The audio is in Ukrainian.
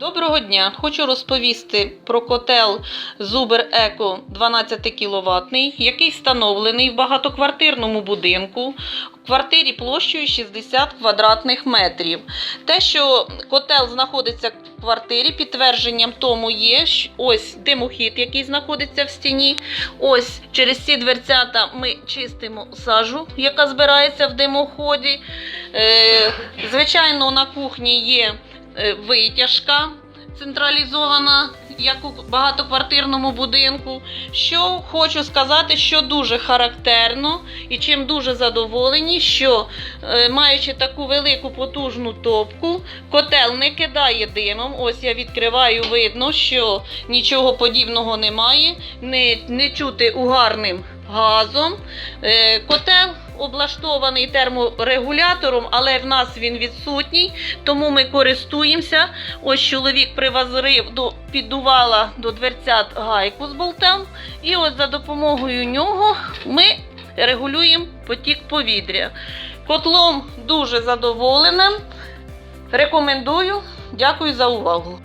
Доброго дня! Хочу розповісти про котел Zuber Eco 12 кВт, який встановлений в багатоквартирному будинку в квартирі площею 60 квадратних метрів. Те, що котел знаходиться в квартирі, підтвердженням тому є ось димохід, який знаходиться в стіні. Ось через ці дверцята ми чистимо сажу, яка збирається в димоході. Е, звичайно, на кухні є витяжка централізована, як у багатоквартирному будинку. Що хочу сказати, що дуже характерно і чим дуже задоволені, що е, маючи таку велику потужну топку, котел не кидає димом. Ось я відкриваю, видно, що нічого подібного немає, не, не чути угарним газом. Е, котел облаштований терморегулятором, але в нас він відсутній, тому ми користуємося. Ось чоловік привазрив до піддувала до дверцят гайку з болтом, і от за допомогою нього ми регулюємо потік повітря. Котлом дуже задоволеним. Рекомендую. Дякую за увагу.